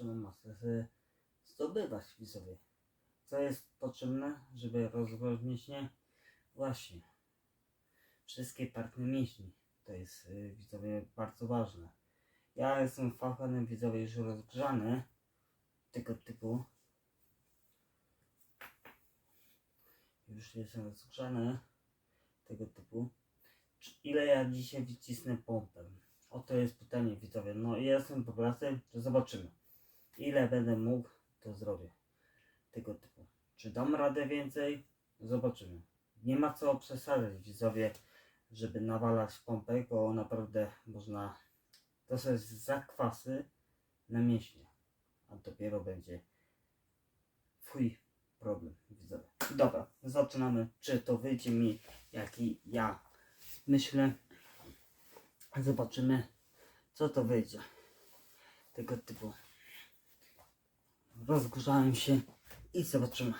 czemu masę zdobywać widzowie. Co jest potrzebne, żeby rozwoić mięśnie? Właśnie. Wszystkie partie mięśni. To jest y, widzowie bardzo ważne. Ja jestem fachanem widzowie już rozgrzany tego typu. Już jestem rozgrzany tego typu. Ile ja dzisiaj wycisnę pompę? Oto jest pytanie widzowie. No i ja jestem po pracy, zobaczymy. Ile będę mógł, to zrobię. Tego typu. Czy dam radę więcej? Zobaczymy. Nie ma co przesadzać widzowie, żeby nawalać pompę, bo naprawdę można dostać zakwasy na mięśnie. A dopiero będzie twój problem widzowie. Dobra, zaczynamy. Czy to wyjdzie mi jaki ja myślę. Zobaczymy co to wyjdzie. Tego typu. Rozgrzałem się i zobaczymy.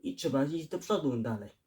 I trzeba iść do przodu dalej.